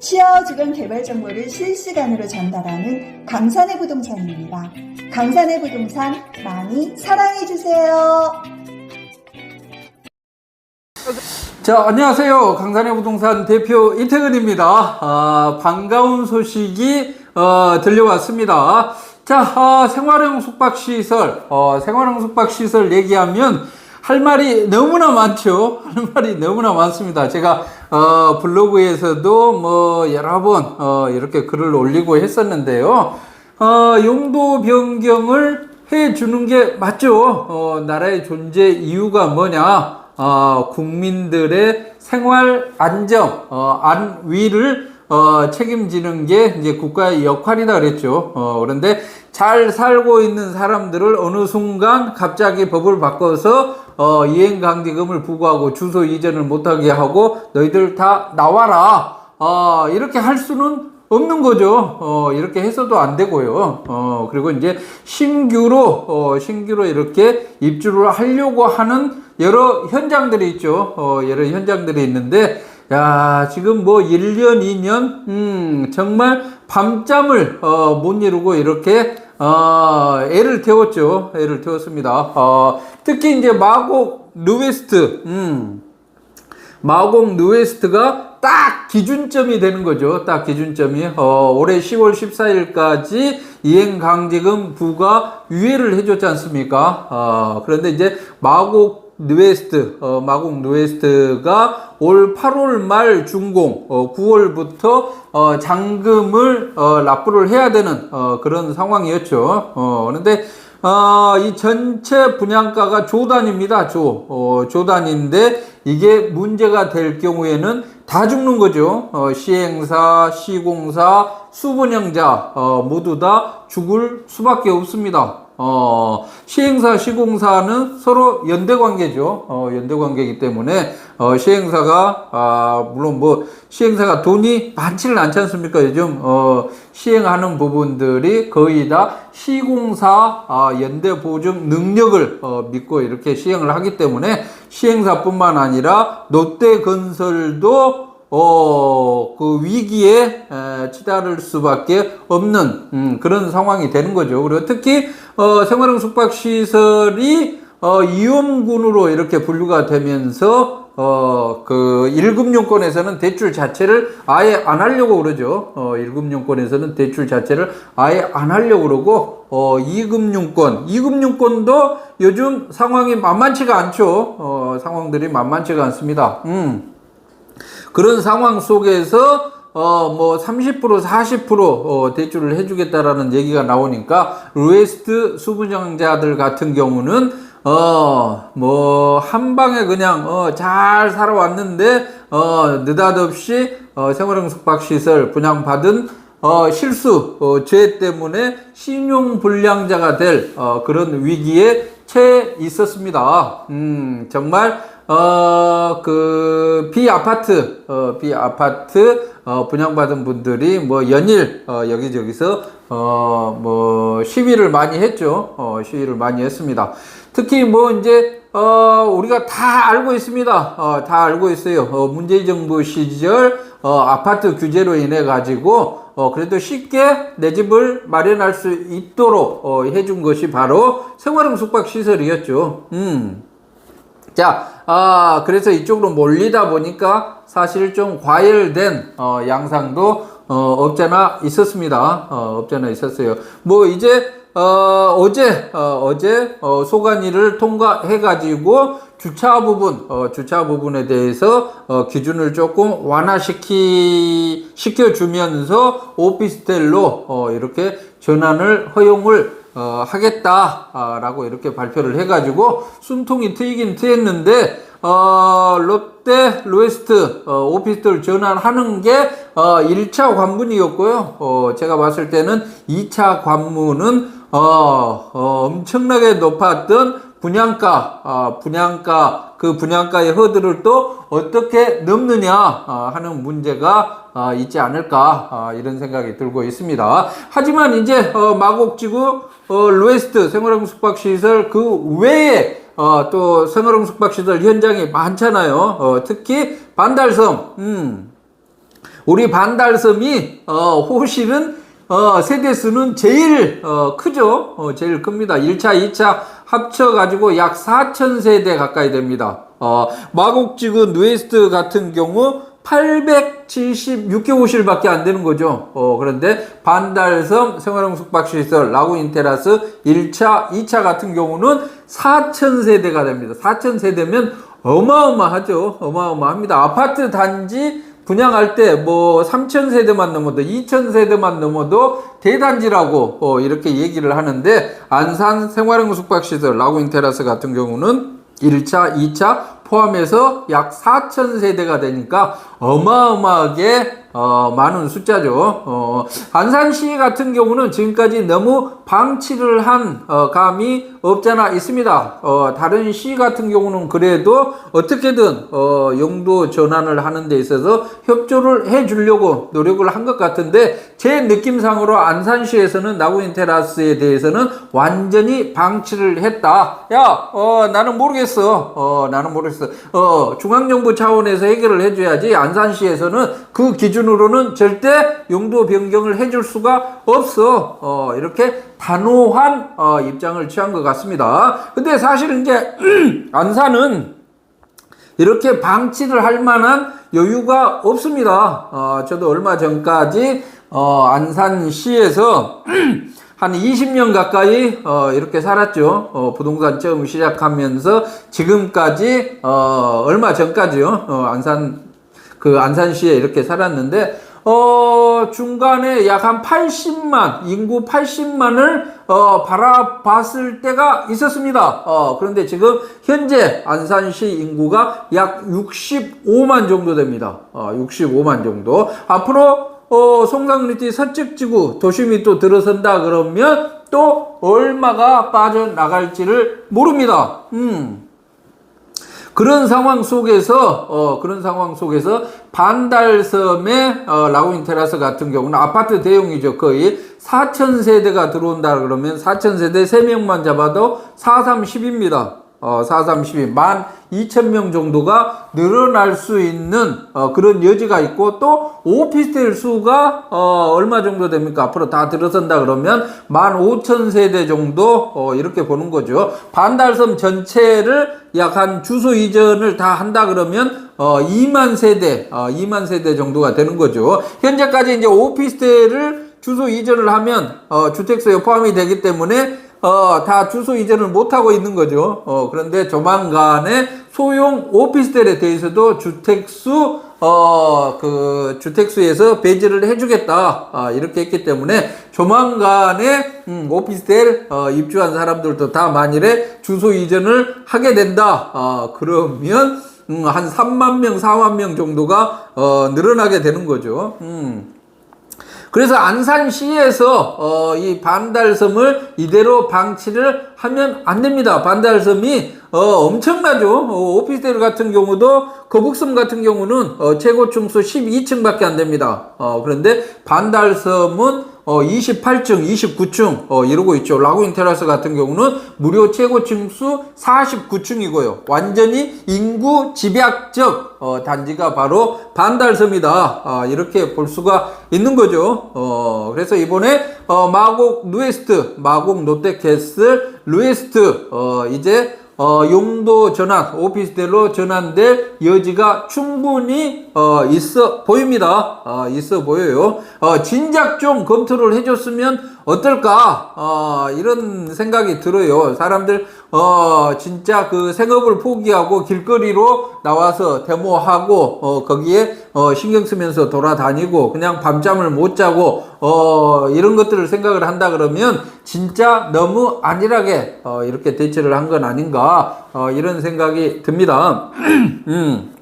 취업 주변 개발 정보를 실시간으로 전달하는 강산의 부동산입니다. 강산의 부동산 많이 사랑해주세요. 자, 안녕하세요. 강산의 부동산 대표 이태근입니다. 아, 반가운 소식이 어, 들려왔습니다. 자, 아, 생활형 숙박시설, 어, 생활형 숙박시설 얘기하면 할 말이 너무나 많죠. 할 말이 너무나 많습니다. 제가 어, 블로그에서도 뭐 여러 번 어, 이렇게 글을 올리고 했었는데요. 어, 용도 변경을 해 주는 게 맞죠. 어, 나라의 존재 이유가 뭐냐? 어, 국민들의 생활 안정, 어, 안위를 어, 책임지는 게 이제 국가의 역할이다 그랬죠. 어, 그런데 잘 살고 있는 사람들을 어느 순간 갑자기 법을 바꿔서 어, 이행강제금을 부과하고 주소 이전을 못하게 하고 너희들 다 나와라. 어, 이렇게 할 수는 없는 거죠. 어, 이렇게 해서도 안 되고요. 어, 그리고 이제 신규로, 어, 신규로 이렇게 입주를 하려고 하는 여러 현장들이 있죠. 어, 여러 현장들이 있는데, 야, 지금 뭐 1년, 2년, 음, 정말 밤잠을, 어, 못 이루고 이렇게, 어, 애를 태웠죠. 애를 태웠습니다. 어, 특히 이제 마곡 루웨스트, 음, 마곡 누웨스트가 딱 기준점이 되는 거죠. 딱 기준점이 어, 올해 10월 14일까지 이행 강제금 부과 유예를 해줬지 않습니까? 어, 그런데 이제 마곡 누웨스트, 어, 마곡 누웨스트가 올 8월 말 준공, 어, 9월부터 어, 잔금을 어, 납부를 해야 되는 어, 그런 상황이었죠. 어, 그런데 어, 이 전체 분양가가 조단입니다. 조, 어, 조단인데 이게 문제가 될 경우에는 다 죽는 거죠. 어, 시행사, 시공사, 수분양자 어, 모두 다 죽을 수밖에 없습니다. 어, 시행사, 시공사는 서로 연대 관계죠. 어, 연대 관계이기 때문에, 어, 시행사가, 아, 물론 뭐, 시행사가 돈이 많지는 않지 않습니까? 요즘, 어, 시행하는 부분들이 거의 다 시공사, 아, 연대 보증 능력을, 어, 믿고 이렇게 시행을 하기 때문에, 시행사뿐만 아니라 롯데 건설도 어, 그 위기에 에, 치달을 수밖에 없는 음, 그런 상황이 되는 거죠. 그리고 특히 어, 생활형 숙박시설이 어, 이용군으로 이렇게 분류가 되면서 어, 그 1금융권에서는 대출 자체를 아예 안 하려고 그러죠. 어, 1금융권에서는 대출 자체를 아예 안 하려고 그러고 어, 2금융권, 2금융권도 요즘 상황이 만만치가 않죠. 어, 상황들이 만만치가 않습니다. 음. 그런 상황 속에서 어뭐 30% 40% 어, 대출을 해주겠다라는 얘기가 나오니까 루에스트 수분양자들 같은 경우는 어뭐 한 방에 그냥 어 잘 살아왔는데 어 느닷없이 어 생활형 숙박시설 분양받은 어, 실수, 어, 죄 때문에 신용불량자가 될, 어, 그런 위기에 처해 있었습니다. 음, 정말, 어, 그, 비아파트, 어, 비아파트, 어, 분양받은 분들이 뭐 연일, 어, 여기저기서, 어, 뭐, 시위를 많이 했죠. 어, 시위를 많이 했습니다. 특히 뭐, 이제, 어, 우리가 다 알고 있습니다. 어, 다 알고 있어요. 어, 문재인 정부 시절, 어, 아파트 규제로 인해 가지고, 어, 그래도 쉽게 내 집을 마련할 수 있도록, 어, 해준 것이 바로 생활형 숙박시설이었죠. 음. 자, 아, 그래서 이쪽으로 몰리다 보니까 사실 좀 과열된, 어, 양상도, 어, 없잖아 있었습니다. 어, 없잖아 있었어요. 뭐, 이제, 어, 어제, 어, 어제, 어, 소관위를 통과해가지고, 주차 부분, 어, 주차 부분에 대해서, 어, 기준을 조금 완화시키, 시켜주면서, 오피스텔로, 어, 이렇게 전환을 허용을 어, 하겠다라고 이렇게 발표를 해가지고 숨통이 트이긴 트였는데 어, 롯데 로에스트 어, 오피스텔 전환하는 게 어, 1차 관문이었고요. 어, 제가 봤을 때는 2차 관문은 어, 어, 엄청나게 높았던 분양가, 아, 분양가, 그 분양가의 허들을 또 어떻게 넘느냐 아, 하는 문제가 아, 있지 않을까 아, 이런 생각이 들고 있습니다. 하지만 이제 어, 마곡지구 어, 로에스트 생활형 숙박시설 그 외에 어, 또 생활형 숙박시설 현장이 많잖아요. 어, 특히 반달섬, 음, 우리 반달섬이 어, 호실은 어, 세대 수는 제일 어, 크죠. 어, 제일 큽니다. 1차, 2차 합쳐 가지고 약 4천 세대 가까이 됩니다. 어, 마곡지구 누에스트 같은 경우 876개 호실밖에 안 되는 거죠. 어, 그런데 반달섬 생활형 숙박시설 라구 인 테라스 1차, 2차 같은 경우는 4천 세대가 됩니다. 4천 세대면 어마어마하죠. 어마어마합니다. 아파트 단지 분양할 때 뭐 3천 세대만 넘어도 2천 세대만 넘어도 대단지라고 어, 이렇게 얘기를 하는데 안산 생활형 숙박시설 라구 인 테라스 같은 경우는 1차, 2차 포함해서 약 4천 세대가 되니까 어마어마하게 어, 많은 숫자죠. 어, 안산시 같은 경우는 지금까지 너무 방치를 한 어, 감이 없잖아 있습니다. 어, 다른 시 같은 경우는 그래도 어떻게든 어, 용도 전환을 하는 데 있어서 협조를 해 주려고 노력을 한 것 같은데 제 느낌상으로 안산시에서는 나구인 테라스에 대해서는 완전히 방치를 했다. 야, 어, 나는 모르겠어. 어, 나는 모르겠어. 어, 중앙정부 차원에서 해결을 해줘야지. 안산시에서는 그 기준 으로는 절대 용도 변경을 해줄 수가 없어. 어, 이렇게 단호한 어, 입장을 취한 것 같습니다. 근데 사실 이제 안산은 이렇게 방치를 할 만한 여유가 없습니다. 어, 저도 얼마 전까지 어, 안산시에서 한 20년 가까이 어, 이렇게 살았죠. 어, 부동산 처음 시작하면서 지금까지 어, 얼마 전까지요. 어, 안산 그 안산시에 이렇게 살았는데 어, 중간에 약 한 80만, 인구 80만을, 어, 바라봤을 때가 있었습니다. 어, 그런데 지금 현재 안산시 인구가 약 65만 정도 됩니다. 어, 65만 정도. 앞으로, 어, 송강리티 서측지구 도심이 또 들어선다 그러면 또 얼마가 빠져나갈지를 모릅니다. 음. 그런 상황 속에서 어 그런 상황 속에서 반달섬의 어, 라구인 테라스 같은 경우는 아파트 대용이죠 거의 4천 세대가 들어온다 그러면 4천 세대 3명만 잡아도 4, 3, 10입니다. 어, 4, 3, 12, 만 2천 명 정도가 늘어날 수 있는 어, 그런 여지가 있고 또 오피스텔 수가 어, 얼마 정도 됩니까? 앞으로 다 들어선다 그러면 만 5천 세대 정도 어, 이렇게 보는 거죠. 반달섬 전체를 약 한 주소 이전을 다 한다 그러면 어, 2만 세대, 어, 2만 세대 정도가 되는 거죠. 현재까지 이제 오피스텔을 주소 이전을 하면 어, 주택수에 포함이 되기 때문에 어, 다 주소 이전을 못하고 있는 거죠. 어, 그런데 조만간에 소형 오피스텔에 대해서도 주택수, 어, 그, 주택수에서 배제를 해주겠다. 아, 이렇게 했기 때문에 조만간에, 음, 오피스텔, 어, 입주한 사람들도 다 만일에 주소 이전을 하게 된다. 아, 그러면, 음, 한 3만 명, 4만 명 정도가, 어, 늘어나게 되는 거죠. 음. 그래서 안산시에서 어, 이 반달섬을 이대로 방치를 하면 안 됩니다. 반달섬이 어, 엄청나죠. 어, 오피스텔 같은 경우도 거북섬 같은 경우는 어, 최고 층수 12층밖에 안 됩니다. 어, 그런데 반달섬은 어, 28층, 29층, 어, 이러고 있죠. 라구인 테라스 같은 경우는 무료 최고 층 수 49층이고요. 완전히 인구 집약적, 어, 단지가 바로 반달섬이다. 아, 이렇게 볼 수가 있는 거죠. 어, 그래서 이번에, 어, 마곡 누에스트, 마곡 롯데캐슬 루에스트, 어, 이제 어, 용도 전환, 오피스텔로 전환될 여지가 충분히 어, 있어 보입니다. 어, 있어 보여요. 어, 진작 좀 검토를 해줬으면 어떨까? 어, 이런 생각이 들어요. 사람들 어, 진짜 그 생업을 포기하고 길거리로 나와서 데모하고 어, 거기에 어, 신경 쓰면서 돌아다니고 그냥 밤잠을 못 자고 어, 이런 것들을 생각을 한다 그러면 진짜 너무 안일하게 어, 이렇게 대처를 한 건 아닌가 어, 이런 생각이 듭니다. 음.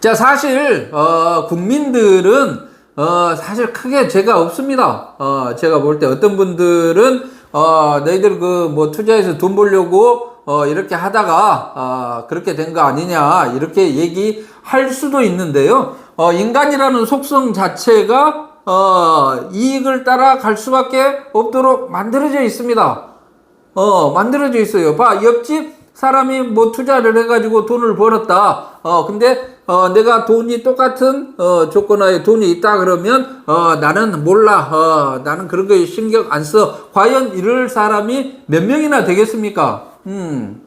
자 사실 어, 국민들은 어, 사실 크게 죄가 없습니다. 어, 제가 볼 때 어떤 분들은 어, 너희들 그 뭐 투자해서 돈 벌려고 어, 이렇게 하다가 어, 그렇게 된 거 아니냐 이렇게 얘기할 수도 있는데요. 어, 인간이라는 속성 자체가 어, 이익을 따라 갈 수밖에 없도록 만들어져 있습니다. 어, 만들어져 있어요. 봐, 옆집 사람이 뭐 투자를 해가지고 돈을 벌었다. 어, 근데, 어, 내가 돈이 똑같은, 어, 조건하에 돈이 있다 그러면, 어, 나는 몰라. 어, 나는 그런 거에 신경 안 써. 과연 이럴 사람이 몇 명이나 되겠습니까? 음.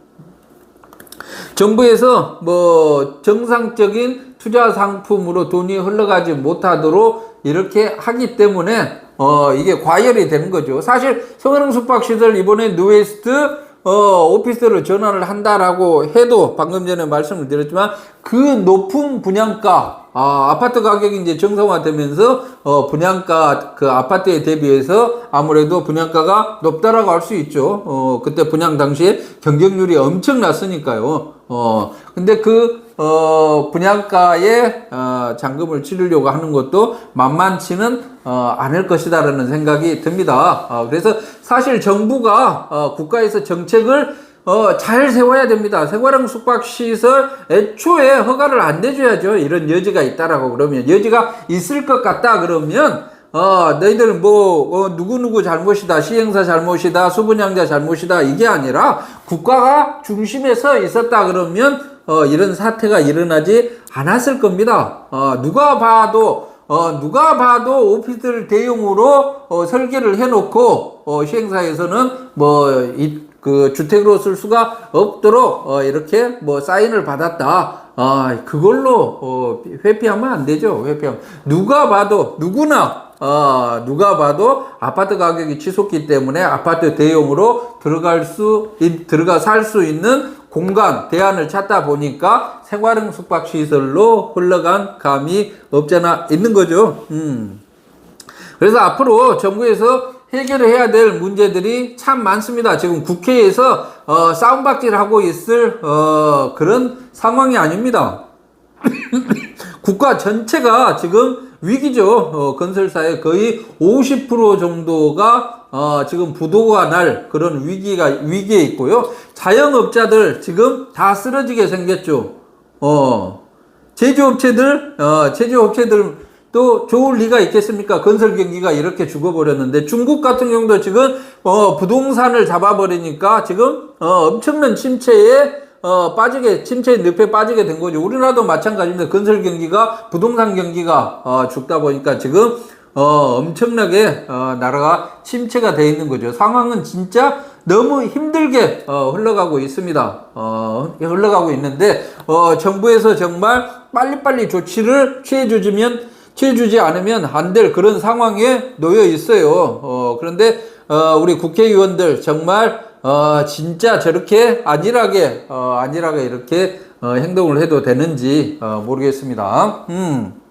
정부에서 뭐 정상적인 투자 상품으로 돈이 흘러가지 못하도록 이렇게 하기 때문에 어 이게 과열이 되는 거죠. 사실 성은흥 숙박시설 이번에 뉴웨스트 어 오피스로 전환을 한다라고 해도 방금 전에 말씀을 드렸지만 그 높은 분양가 아, 아파트 가격이 이제 정상화되면서 어 분양가 그 아파트에 대비해서 아무래도 분양가가 높다라고 할 수 있죠. 어 그때 분양 당시에 경쟁률이 엄청 났으니까요. 어 근데 그 어, 분양가에 어, 잔금을 치르려고 하는 것도 만만치는 어, 않을 것이다라는 생각이 듭니다. 어, 그래서 사실 정부가 어, 국가에서 정책을 어, 잘 세워야 됩니다. 생활형 숙박시설 애초에 허가를 안 내줘야죠. 이런 여지가 있다라고 그러면 여지가 있을 것 같다 그러면 어, 너희들은 뭐, 어, 누구누구 잘못이다, 시행사 잘못이다, 수분양자 잘못이다, 이게 아니라 국가가 중심에 서 있었다 그러면, 어, 이런 사태가 일어나지 않았을 겁니다. 어, 누가 봐도, 어, 누가 봐도 오피스를 대용으로, 어, 설계를 해놓고, 어, 시행사에서는 뭐, 이, 그 주택으로 쓸 수가 없도록, 어, 이렇게 뭐 사인을 받았다. 아, 그걸로, 어, 회피하면 안 되죠. 회피하면. 누가 봐도, 누구나, 어, 누가 봐도 아파트 가격이 치솟기 때문에 아파트 대용으로 들어갈 수, 이- 들어가 살 수 있는 공간, 대안을 찾다 보니까 생활형 숙박시설로 흘러간 감이 없잖아 있는 거죠. 음. 그래서 앞으로 정부에서 해결을 해야 될 문제들이 참 많습니다. 지금 국회에서 어, 싸움박질하고 있을 어, 그런 상황이 아닙니다. 국가 전체가 지금 위기죠. 어, 건설사의 거의 50% 정도가 어, 지금 부도가 날 그런 위기가 위기에 있고요. 자영업자들 지금 다 쓰러지게 생겼죠. 어, 제조업체들, 어, 제조업체들 또 좋을 리가 있겠습니까? 건설 경기가 이렇게 죽어버렸는데 중국 같은 경우도 지금 어, 부동산을 잡아버리니까 지금 어, 엄청난 침체에 어, 빠지게 침체의 늪에 빠지게 된 거죠. 우리나라도 마찬가지입니다. 건설 경기가 부동산 경기가 어, 죽다 보니까 지금 어, 엄청나게 어, 나라가 침체가 돼 있는 거죠. 상황은 진짜 너무 힘들게 어, 흘러가고 있습니다. 어, 흘러가고 있는데 어, 정부에서 정말 빨리빨리 조치를 취해주지면 취해 주지 않으면 안 될 그런 상황에 놓여 있어요. 어, 그런데 어, 우리 국회의원들 정말 어, 진짜 저렇게 안일하게 어, 안일하게 이렇게 어, 행동을 해도 되는지 어, 모르겠습니다. 음.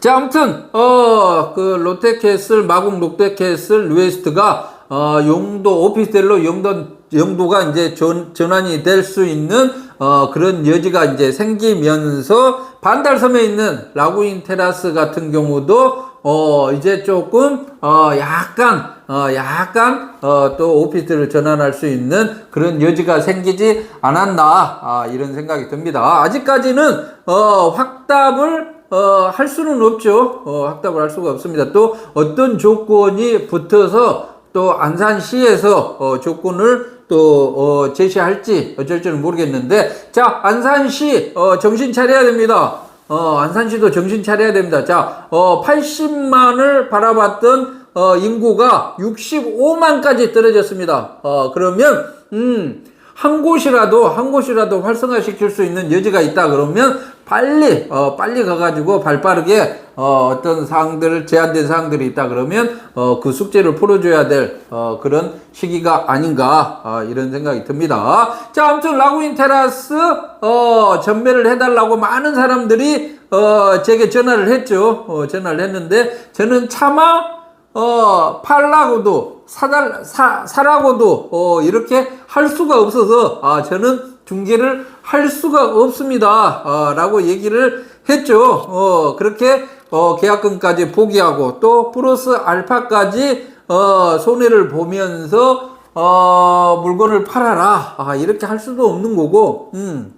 자, 아무튼, 어, 그, 롯데캐슬, 마곡 롯데캐슬, 루에스트가, 어, 용도, 오피스텔로 용도, 용도가 이제 전, 전환이 될 수 있는, 어, 그런 여지가 이제 생기면서, 반달섬에 있는 라구인 테라스 같은 경우도, 어, 이제 조금, 어, 약간, 어, 약간, 어, 또 오피스텔을 전환할 수 있는 그런 여지가 생기지 않았나, 아, 이런 생각이 듭니다. 아직까지는, 어, 확답을 어, 할 수는 없죠. 어, 확답을 할 수가 없습니다. 또 어떤 조건이 붙어서 또 안산시에서 어, 조건을 또 어, 제시할지 어쩔지는 모르겠는데 자 안산시 어, 정신 차려야 됩니다. 어, 안산시도 정신 차려야 됩니다. 자, 어, 80만을 바라봤던 어, 인구가 65만까지 떨어졌습니다. 어, 그러면 음, 한 곳이라도 한 곳이라도 활성화시킬 수 있는 여지가 있다 그러면 빨리 어 빨리 가가지고 발빠르게 어 어떤 사항들 제한된 사항들이 있다 그러면 어 그 숙제를 풀어줘야 될 어 그런 시기가 아닌가 어 이런 생각이 듭니다. 자 아무튼 라구인 테라스 어 전매를 해달라고 많은 사람들이 어 제게 전화를 했죠. 어 전화를 했는데 저는 차마 어, 팔라고도, 사달, 사, 사라고도, 어, 이렇게 할 수가 없어서, 아, 저는 중개를 할 수가 없습니다. 아, 라고 얘기를 했죠. 어, 그렇게, 어, 계약금까지 포기하고, 또, 플러스 알파까지, 어, 손해를 보면서, 어, 물건을 팔아라. 아, 이렇게 할 수도 없는 거고, 음.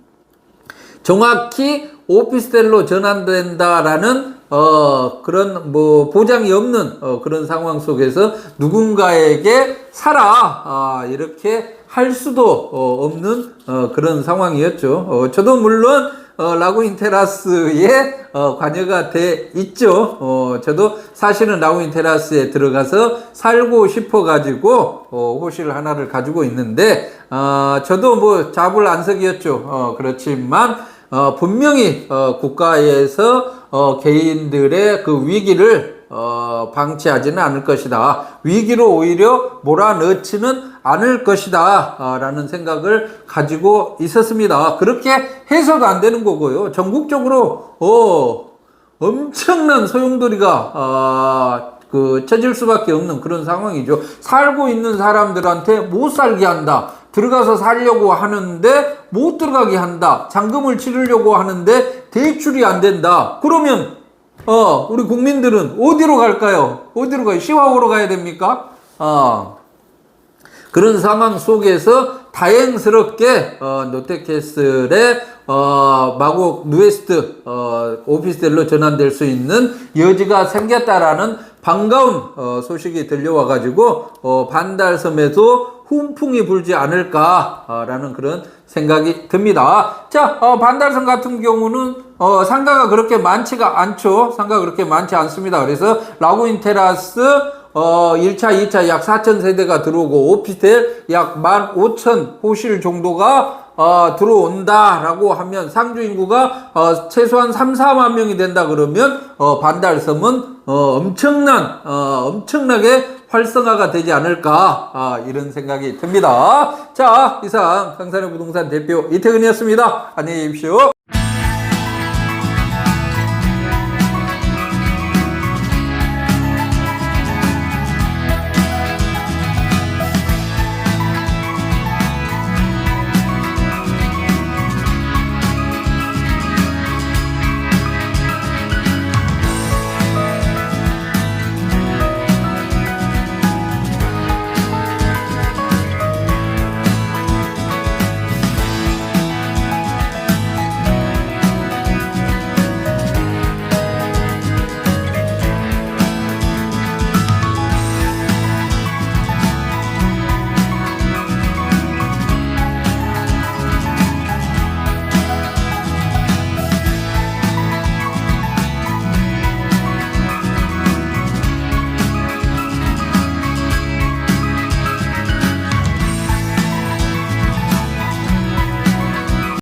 정확히 오피스텔로 전환된다라는 어 그런 뭐 보장이 없는 어 그런 상황 속에서 누군가에게 사라 아 이렇게 할 수도 어 없는 어 그런 상황이었죠. 어 저도 물론 어, 라구인 테라스에 어, 관여가 돼 있죠. 어, 저도 사실은 라구인 테라스에 들어가서 살고 싶어 가지고 어, 호실 하나를 가지고 있는데 어, 저도 뭐 자불안석이었죠. 어, 그렇지만 어, 분명히 어, 국가에서 어, 개인들의 그 위기를 어, 방치하지는 않을 것이다. 위기로 오히려 몰아넣지는 않을 것이다. 어, 라는 생각을 가지고 있었습니다. 그렇게 해서도 안 되는 거고요. 전국적으로, 어, 엄청난 소용돌이가, 어, 그, 쳐질 수밖에 없는 그런 상황이죠. 살고 있는 사람들한테 못 살게 한다. 들어가서 살려고 하는데 못 들어가게 한다. 잔금을 치르려고 하는데 대출이 안 된다. 그러면 어, 우리 국민들은 어디로 갈까요? 어디로 가요? 시화호로 가야 됩니까? 어, 그런 상황 속에서 다행스럽게 어, 노텍캐슬의 어, 마곡 누에스트 어, 오피스텔로 전환될 수 있는 여지가 생겼다라는 반가운 어, 소식이 들려와 가지고 어, 반달섬에도 훈풍이 불지 않을까라는 그런 생각이 듭니다. 자, 어, 반달섬 같은 경우는 어, 상가가 그렇게 많지가 않죠. 상가가 그렇게 많지 않습니다. 그래서 라구인 테라스 어, 1차, 2차 약 4천 세대가 들어오고 오피스텔 약 15,000 호실 정도가 어, 들어온다라고 하면 상주 인구가 어, 최소한 3, 4만 명이 된다 그러면 어, 반달섬은 어, 엄청난 어, 엄청나게 활성화가 되지 않을까 아, 이런 생각이 듭니다. 자 이상 강산의 부동산 대표 이태근이었습니다. 안녕히 계십시오.